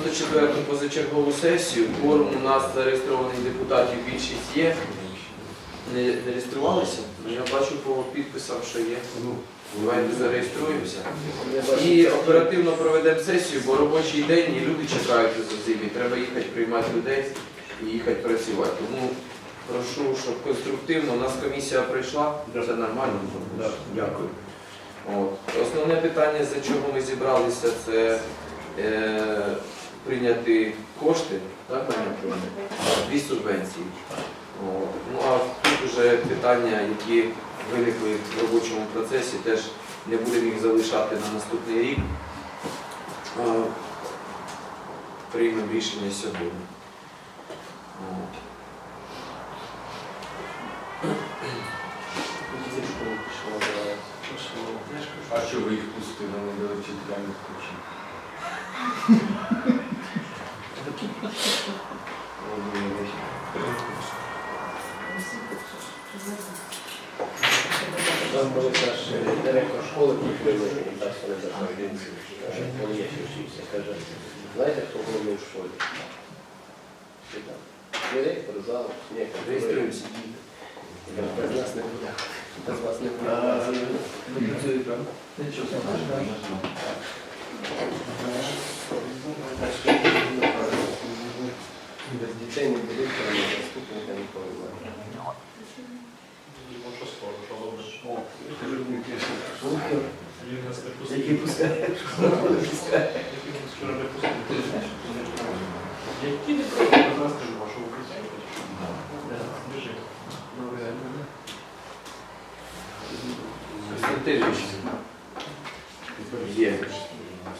94-ту позачергову сесію. Форум у нас зареєстрованих депутатів більшість є. Не реєструвалися? Ну, Я бачу по підписам, що є. Давайте зареєструємося. І оперативно проведемо сесію, бо робочий день і люди чекають у зимі. Треба їхати приймати людей і їхати працювати. Тому прошу, щоб конструктивно. У нас комісія прийшла, це нормально. Дякую. От. Основне питання, за чого ми зібралися, це е, прийняти кошти, так, Петровна? дві субвенції. От. Ну а тут вже питання, які виникли в робочому процесі, теж не будемо їх залишати на наступний рік. Приймемо рішення сьогодні. А що ви їх пустили, не дали вчителям включити? Там наш директор школи, так вони заходили. Він є ще вчився. Каже, знаєте, хто головний в школі? Директор, зал, ні, Реєструємося. Я кажу, Без нас не буде. Без вас не буде. Працює, правда? Без дітей не директора, не заступника ніколи немає. Які пускають? Які не просто зараз скажу вашу укриття. Константинович. Є.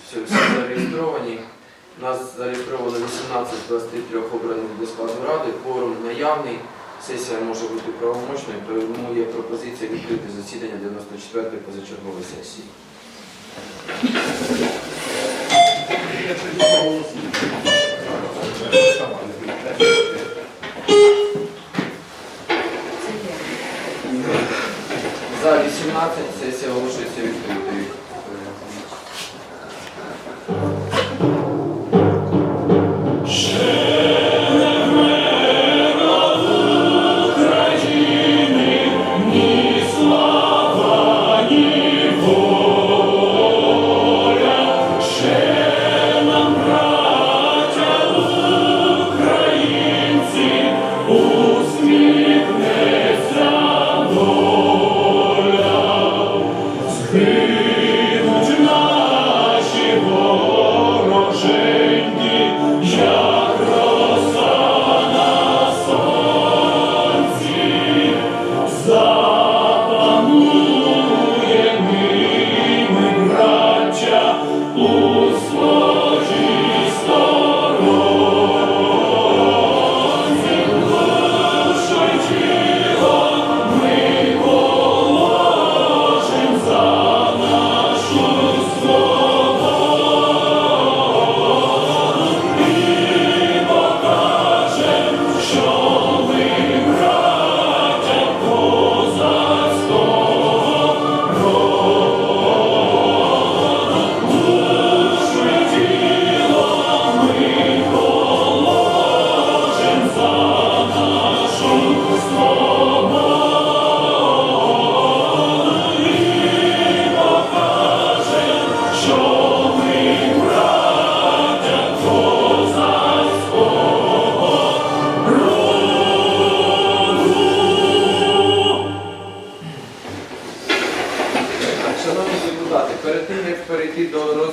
Все, всі зареєстровані. Нас зареєстровано 18 з 23 обраних до складу ради. Форум наявний. Сесія може бути правомочною, тому є пропозиція відкрити засідання 94-ї позачергової сесії. За 18 сесія оголошується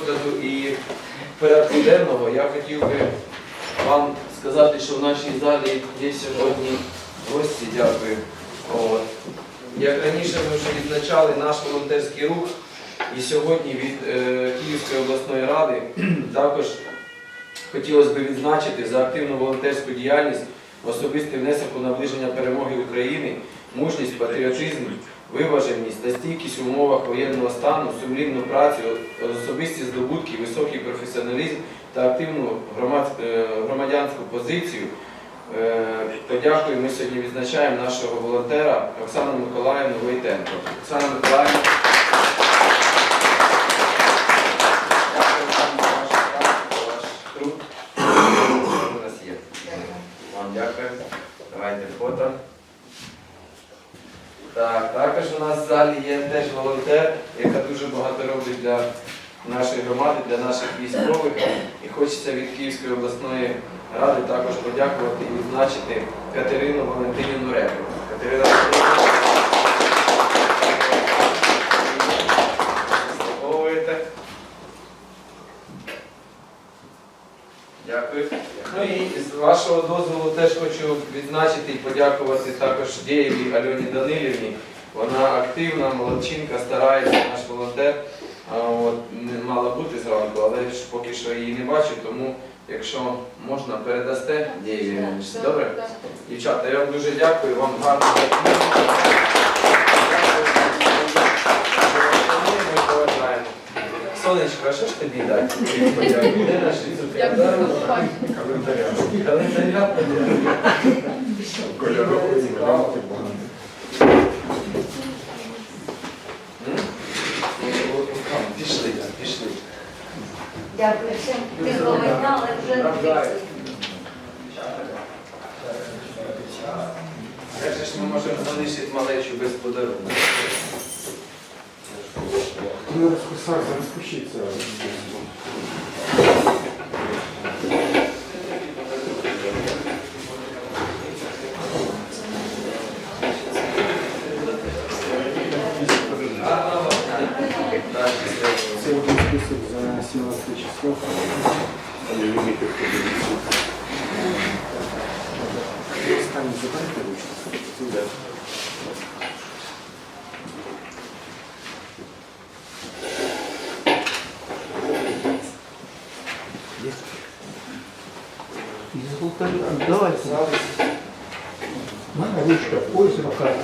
розгляду і порядку денного, я хотів би вам сказати, що в нашій залі є сьогодні гості, дякую. От. Як раніше ми вже відзначали наш волонтерський рух, і сьогодні від е, Київської обласної ради також хотілося б відзначити за активну волонтерську діяльність, особистий внесок у наближення перемоги України, мужність, патріотизм, виваженість та стійкість в умовах воєнного стану, сумлінну працю, особисті здобутки, високий професіоналізм та активну е, громадянську позицію. Подякуємо Подякую, ми сьогодні відзначаємо нашого волонтера Оксану Миколаївну Войтенко. Оксана Миколаївна. Дякую вам за ваш час, за ваш труд. Дякую. Давайте фото. Так, також у нас в залі є теж волонтер, яка дуже багато робить для нашої громади, для наших військових. І хочеться від Київської обласної ради також подякувати і відзначити Катерину Валентинівну Реку. Катерина заслуговуєте. Дякую. Ну і з вашого дозволу теж хочу відзначити і подякувати також Дєєвій Альоні Данилівні. Вона активна, молодчинка, старається, наш волонтер. От, не мала бути зранку, але ж поки що її не бачу, тому якщо можна, передасте Дєєві Добре? Дівчата, я вам дуже дякую, вам гарно. Сонечко, а що ж тобі дати? Де наш. Календаря. Календаря. Кольоровий, Дякую всім. Тихого дня, але вже не тихо. Як же ж ми можемо залишити малечу без подарунку? Не розписався, розпишіться. 17 число. Останній задайте ручку. Давайте. Ручка, ось рука.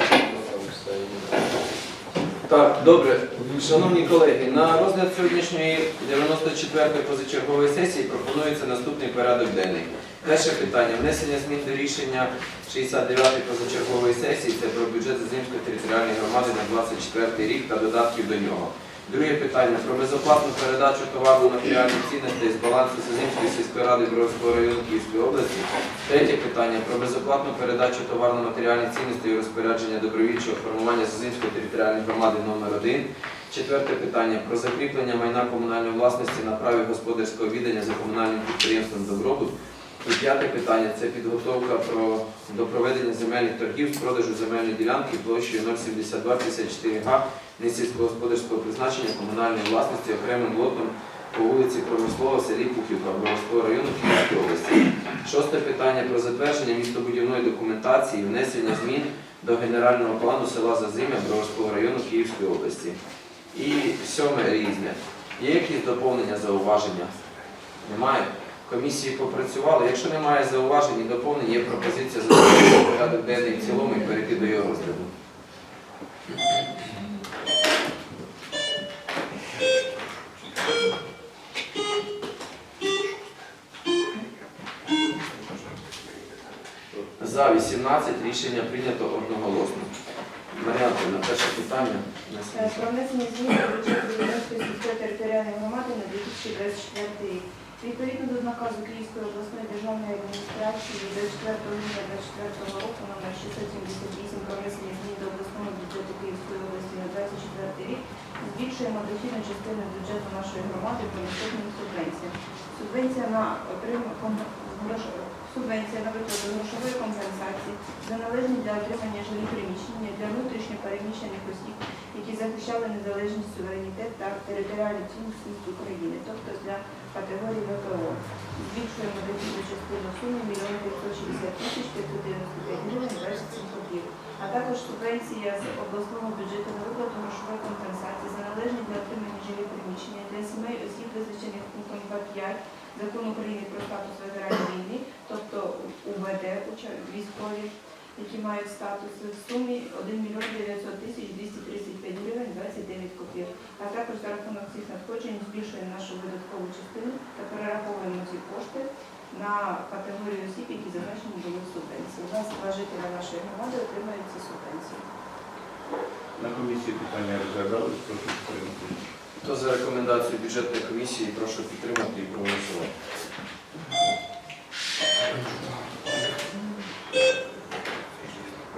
Так, добре. Шановні колеги, на розгляд сьогоднішньої 94-ї позачергової сесії пропонується наступний порядок денний. Перше питання. Внесення змін до рішення 69-ї позачергової сесії це про бюджет Зазимської територіальної громади на 24 рік та додатків до нього. Друге питання про безоплатну передачу товару матеріальних цінностей з балансу Зазимської сільської ради Бровського району Київської області. Третє питання про безоплатну передачу товарно-матеріальних цінностей у розпорядження добровільчого формування Зазимської територіальної громади номер 1 Четверте питання про закріплення майна комунальної власності на праві господарського віддання за комунальним підприємством Добробут. І п'яте питання це підготовка про, до проведення земельних торгів з продажу земельної ділянки площею 07254 га несільськогосподарського призначення комунальної власності окремим лотом по вулиці Промислова, селі Пухівка, Бровського району Київської області. Шосте питання про затвердження містобудівної документації, і внесення змін до генерального плану села Зазимя Бровського району Київської області. І сьоме різне. Є якісь доповнення, зауваження? Немає? Комісії попрацювали. Якщо немає зауважень і доповнень, є пропозиція затвердити порядок денний в цілому і перейти до його розгляду. За 18 рішення прийнято одноголосно. Мар'янка, перше питання. Е, Про внесення змін до бюджету Волинської сільської територіальної громади на 2024 рік. Відповідно до наказу Київської обласної державної адміністрації від 24 грудня 2024 року номер 678 про внесення змін до обласного бюджету Київської області на 2024 рік збільшуємо дохідну частину бюджету нашої громади по наступним субвенціям. Субвенція на отримання субвенція на виплату грошової компенсації за належні для отримання жилих приміщення для внутрішньо переміщених осіб, які захищали незалежність, суверенітет та територіальну цілісність України, тобто для категорії ВПО. Збільшуємо дохідну частину суми 1 560 тисяч 595 гривень 27 копійок, а також субвенція з обласного бюджету на виплату грошової компенсації за належні для отримання жилих приміщення для сімей осіб, визначених пунктом 2.5 Закону України про статус ветеранів війни, тобто УВД, військові, які мають статус в сумі 1 мільйон 900 тисяч 235 гривень 29 копійок. А також за рахунок цих надходжень збільшуємо нашу видаткову частину та перераховуємо ці кошти на категорію осіб, які зазначені були в субвенції. У нас два жителя нашої громади отримають ці субвенції. На комісії питання розглядались, прошу підтримати. Хто за рекомендацією бюджетної комісії, прошу підтримати і проголосувати.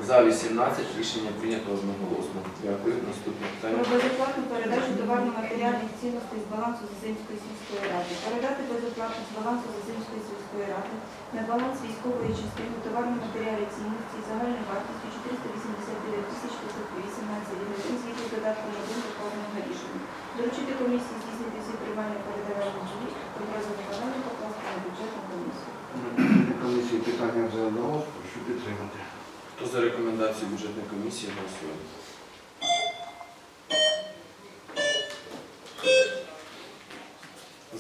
За 18 рішення прийнято одноголосно. Дякую. Наступне Про безоплатну передачу товарно-матеріальних цінностей з балансу Зазимської сільської ради. Передати безоплатно з балансу Зазимської сільської ради на баланс військової частини товарно-матеріальних цінностей загальною вартістю 489 тисяч 518 гривень згідно з додатком 1 до рішення. Доручити комісії здійснити всі приймання передавання дії, контроль за покласти на бюджетну комісію. Комісії питання вже одного, прошу підтримати. Хто за рекомендацію бюджетної комісії голосує?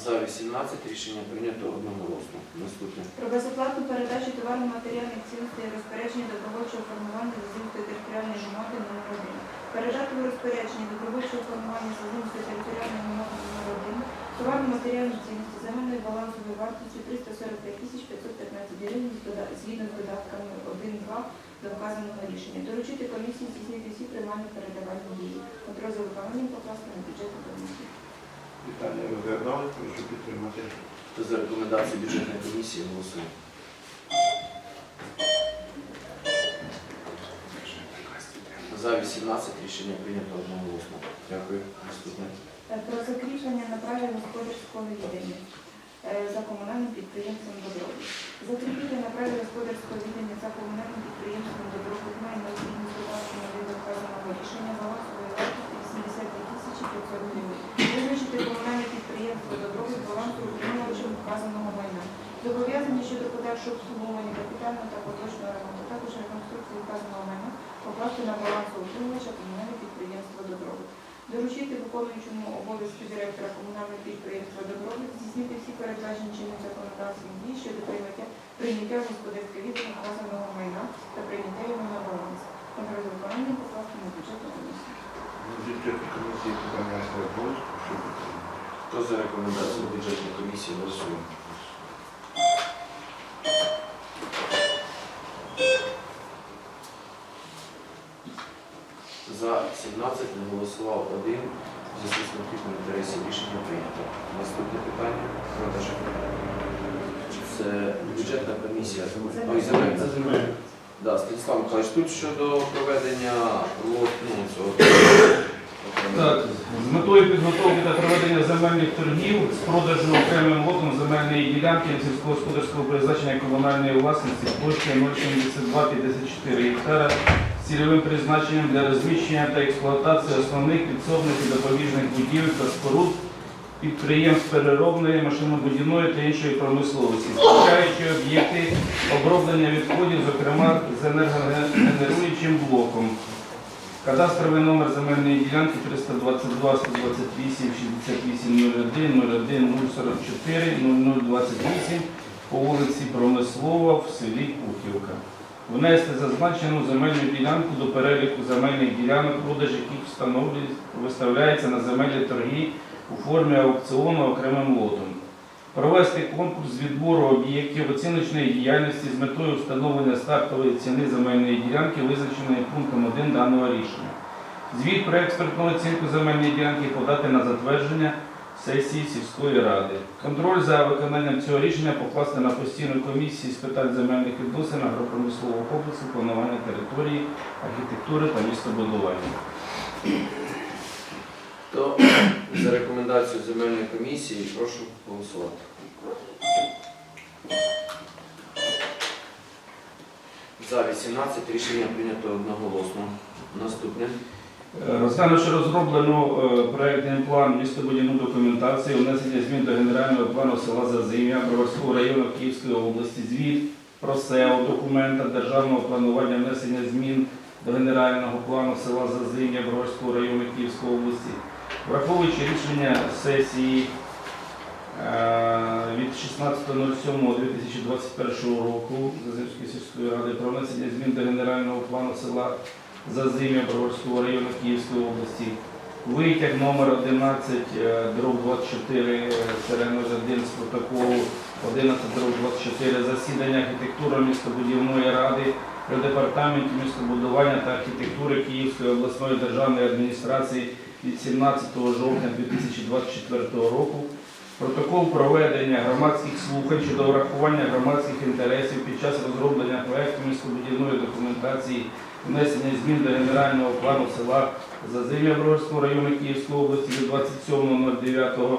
За 18 рішення прийнято одноголосно. Наступне. Про безоплатну передачу товарно-матеріальних цінностей і розпорядження добровольчого формування Зазимської територіальної громади номер 1 Передати у розпорядження добровольчого формування Зазимської територіальної громади номер 1 товарно-матеріальні цінності загальною балансовою вартістю 345 тисяч 515 гривень згідно з додатками 1-2 до вказаного рішення. Доручити комісії здійснити всі приймальні передавальні дії. Контроль за виконанням покласти на бюджетну комісію. Питання розглядали, прошу підтримати. Хто за рекомендацію бюджетної комісії голосує? За 18 рішення прийнято одноголосно. Дякую. Наступне. Е, Про закріплення на праві господарського відання за комунальним підприємством «Добробут». Закріпити на праві господарського віддання за комунальним підприємством «Добробут» має необхідність додатку на від вказаного рішення балансової вартості 82 тисячі 500 гривень. Визначити комунальне підприємство «Добробут» балансу утримувачем вказаного майна. Зобов'язання щодо подальшого обслуговування капітального та поточного ремонту, також реконструкції вказаного майна покласти на балансу утримувача комунальне підприємство «Добробут». Доручити виконуючому обов'язки директора комунального підприємства «Добробут» здійснити всі передбачені чинним законодавством дії щодо прийняття, прийняття в господарське відділ вказаного майна та прийняття його на баланс. Контроль за виконанням покласти на бюджетну комісію. Бюджетні комісії питання розглядали, прошу підтримати. Хто за рекомендацію бюджетної комісії голосує? За 17 не голосував один. В зв'язку з конфліктом інтересів рішення прийнято. Наступне питання. Продажі. Це бюджетна комісія. Ой, земельна. Да, Станіслав Михайлович, тут щодо проведення лот, ну, цього. Так, з метою підготовки та проведення земельних торгів з продажу окремим лотом земельної ділянки сільськогосподарського призначення комунальної власності площею 07254 гектара цільовим призначенням для розміщення та експлуатації основних підсобних і допоміжних будівель та споруд підприємств переробної, машинобудівної та іншої промисловості, включаючи об'єкти оброблення відходів, зокрема з енергогенеруючим блоком. Кадастровий номер земельної ділянки 322 128 68 01 01 044 0028 по вулиці Промислова в селі Пухівка. Внести зазначену земельну ділянку до переліку земельних ділянок, продаж яких виставляється на земельні торги у формі аукціону окремим лотом. Провести конкурс з відбору об'єктів оціночної діяльності з метою встановлення стартової ціни земельної ділянки, визначеної пунктом 1 даного рішення. Звіт про експертну оцінку земельної ділянки подати на затвердження сесії сільської ради. Контроль за виконанням цього рішення покласти на постійну комісію з питань земельних відносин, агропромислового комплексу, планування території, архітектури та містобудування. То за рекомендацією земельної комісії прошу голосувати. За 18 рішення прийнято одноголосно. Наступне. Розглянувши розроблену е, проектний план містобудівну документацію, внесення змін до генерального плану села Зазим'я Броварського району Київської області, звіт про СЕО документа державного планування внесення змін до генерального плану села Зазим'я Броварського району Київської області, враховуючи рішення сесії е, від 16.07.2021 року Зазимської сільської ради про внесення змін до генерального плану села Зазим'я Броварського району Київської області. Витяг номер 11 е, дроб 24 е, сирен 1 з протоколу 11 дроб 24 засідання архітектури містобудівної ради при департаменті містобудування та архітектури Київської обласної державної адміністрації від 17 жовтня 2024 року. Протокол проведення громадських слухань щодо врахування громадських інтересів під час розроблення проекту містобудівної документації внесення змін до генерального плану села Зазим'я Броварського району Київської області від 27.09.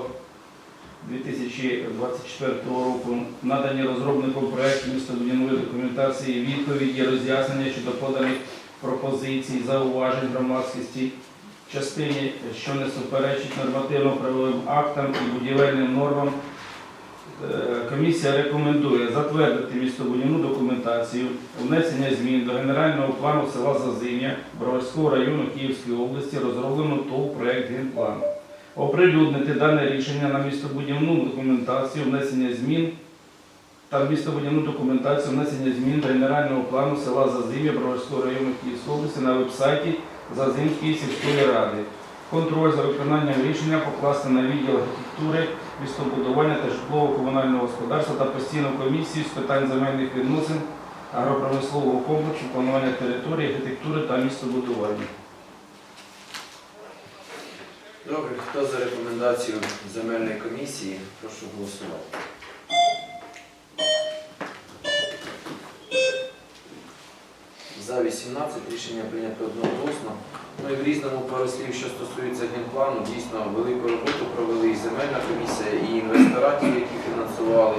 2024 року надані розробником проекту містобудівної документації відповіді, роз'яснення щодо поданих пропозицій, зауважень громадськості частині, що не суперечить нормативно-правовим актам і будівельним нормам. Е, Комісія рекомендує затвердити містобудівну документацію, внесення змін до генерального плану села Зазим'я Броварського району Київської області, розроблено ТОВ проект генплану оприлюднити дане рішення на містобудівну документацію, внесення змін та містобудівну документацію внесення змін до генерального плану села Зазим'я Броварського району Київської області на вебсайті Зазимської сільської ради. Контроль за виконанням рішення покласти на відділ архітектури, містобудування та житлово-комунального господарства та постійну комісію з питань земельних відносин, агропромислового комплексу, планування території, архітектури та містобудування. Добре, хто за рекомендацію земельної комісії, прошу голосувати. За 18 рішення прийнято одноголосно. Ну і в різному пару слів, що стосується генплану, дійсно велику роботу провели і земельна комісія, і інвестора, ті, які фінансували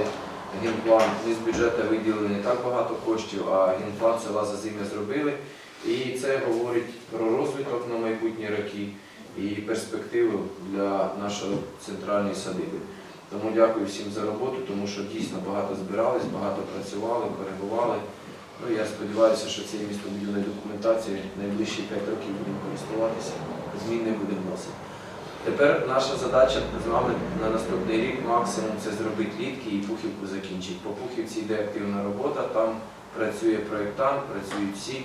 генплан. Ми з бюджету виділили не так багато коштів, а генплан села Зазим'я зробили. І це говорить про розвиток на майбутні роки і перспективу для нашої центральної садиби. Тому дякую всім за роботу, тому що дійсно багато збирались, багато працювали, перебували. Ну, я сподіваюся, що цією містобудівною документацією найближчі 5 років будемо користуватися, змін не будемо вносити. Тепер наша задача з вами на наступний рік максимум це зробити літки і пухівку закінчити. По пухівці йде активна робота, там працює проєктант, працюють всі.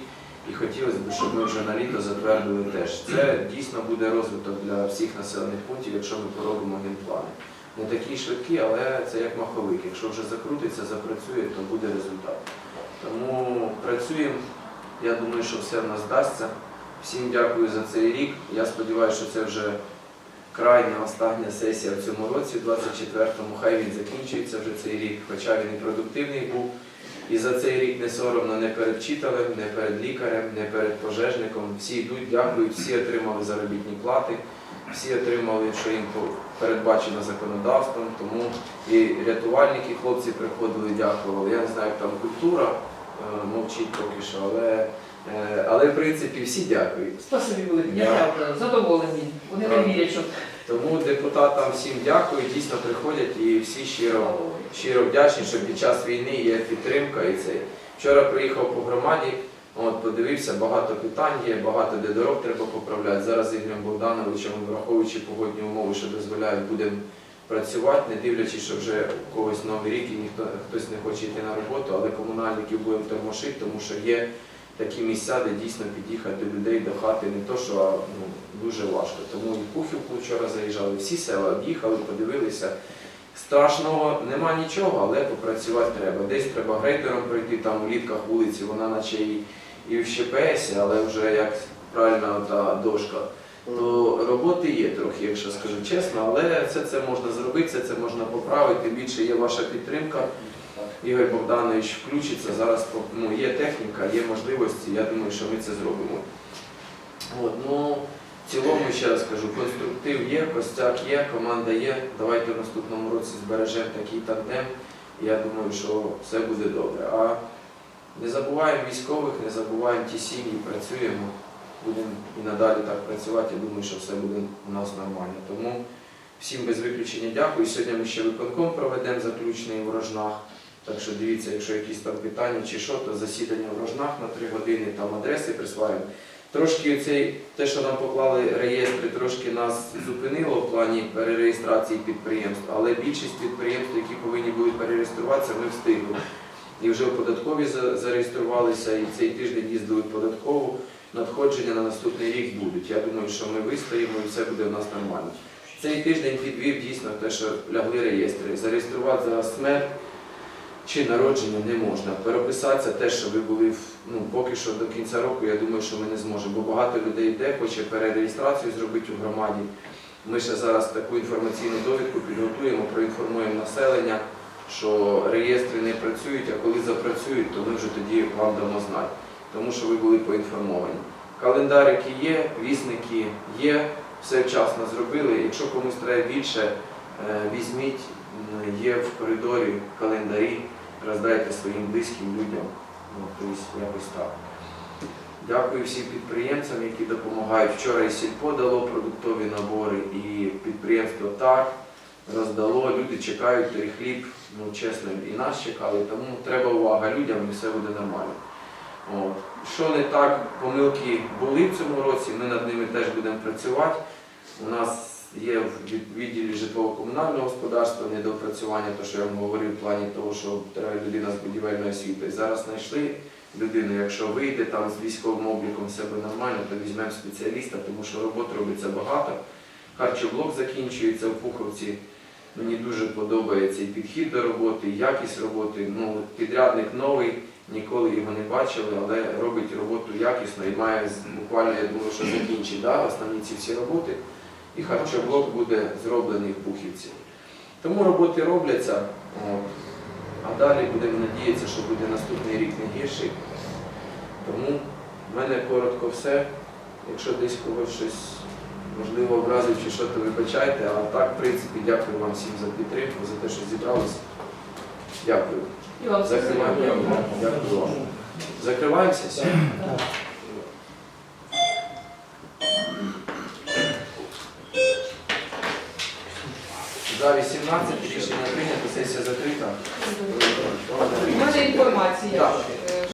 І хотілося б, щоб ми вже на літо затвердили теж. Це дійсно буде розвиток для всіх населених пунктів, якщо ми поробимо генплани. Не такі швидкі, але це як маховик. Якщо вже закрутиться, запрацює, то буде результат. Тому працюємо. Я думаю, що все в нас вдасться. Всім дякую за цей рік. Я сподіваюся, що це вже крайня остання сесія в цьому році, 24-му. Хай він закінчується вже цей рік, хоча він і продуктивний був. І за цей рік не соромно не перед вчителем, не перед лікарем, не перед пожежником. Всі йдуть, дякують, всі отримали заробітні плати, всі отримали, що їм передбачено законодавством. Тому і рятувальники, хлопці приходили, дякували. Я не знаю, як там культура мовчить поки що, але, е, але в принципі всі дякують. Спасибі велике, Я- дякую. Задоволені. Вони не вірять, що Тому депутатам всім дякую, дійсно приходять і всі щиро. щиро вдячні, що під час війни є підтримка і це. Вчора приїхав по громаді, от, подивився, багато питань є, багато де дорог треба поправляти. Зараз з Ігорем Богдановичем, враховуючи погодні умови, що дозволяють, будемо працювати, не дивлячись, що вже когось новий рік і ніхто хтось не хоче йти на роботу, але комунальників будемо тормошити, тому що є такі місця, де дійсно під'їхати до людей, до хати, не то, що а, ну, дуже важко. Тому і Пухівку вчора заїжджали, всі села об'їхали, подивилися. Страшного нема нічого, але попрацювати треба. Десь треба грейдером пройти, там у літках вулиці, вона наче і, і в ЩПС, але вже як правильно та дошка. То роботи є трохи, якщо скажу чесно, але все це можна зробити, все це можна поправити. Тим більше є ваша підтримка. Ігор Богданович включиться. Зараз ну, є техніка, є можливості. Я думаю, що ми це зробимо. От, ну, в цілому, ще раз кажу, конструктив є, костяк є, команда є. Давайте в наступному році збережемо такий тандем. Я думаю, що все буде добре. А не забуваємо військових, не забуваємо ті сім'ї, працюємо. Будемо і надалі так працювати. Я думаю, що все буде у нас нормально. Тому всім без виключення дякую. Сьогодні ми ще виконком проведемо заключний в Рожнах. Так що дивіться, якщо якісь там питання чи що, то засідання в Рожнах на 3 години, там адреси присваємо. Трошки цей, те, що нам поклали реєстри, трошки нас зупинило в плані перереєстрації підприємств, але більшість підприємств, які повинні були перереєструватися, ми встигли. І вже в податкові за- зареєструвалися, і цей тиждень їздили в податкову. Надходження на наступний рік будуть. Я думаю, що ми вистоїмо і все буде в нас нормально. Цей тиждень підвів дійсно те, що лягли реєстри. Зареєструвати зараз смерть чи народження не можна. Переписатися те, що ви були ну, поки що до кінця року, я думаю, що ми не зможемо, бо багато людей йде, хоче перереєстрацію зробити у громаді. Ми ще зараз таку інформаційну довідку підготуємо, проінформуємо населення, що реєстри не працюють, а коли запрацюють, то ми вже тоді вам дамо знати. Тому що ви були поінформовані. Календарики є, вісники є, все вчасно зробили. Якщо комусь треба більше, е, візьміть, є в коридорі календарі, роздайте своїм близьким людям. Ну, тобто якось так. Дякую всім підприємцям, які допомагають. Вчора і сільпо дало продуктові набори, і підприємство так роздало. Люди чекають той хліб, ну чесно, і нас чекали, тому треба увага людям і все буде нормально. Що не так, помилки були в цьому році, ми над ними теж будемо працювати. У нас є в відділі житлово-комунального господарства недопрацювання, то що я вам говорив в плані того, що треба людина з будівельної освіти. Зараз знайшли людину, якщо вийде там з військовим обліком себе нормально, то візьмемо спеціаліста, тому що роботи робиться багато. Харчоблок закінчується в Пуховці. Мені дуже подобається і підхід до роботи, і якість роботи. Ну, підрядник новий, ніколи його не бачили, але робить роботу якісно і має буквально, я думаю, що закінчить да, основні ці всі роботи. І харчоблок буде зроблений в Пухівці. Тому роботи робляться. От. А далі будемо надіятися, що буде наступний рік не гірший. Тому в мене коротко все. Якщо десь когось щось можливо образив чи що, то вибачайте. А так, в принципі, дякую вам всім за підтримку, за те, що зібралися. Дякую. І вам Закриваємо. Дякую вам. Закриваємося? За 18 рішення прийнято, сесія закрита. У мене інформація. Так.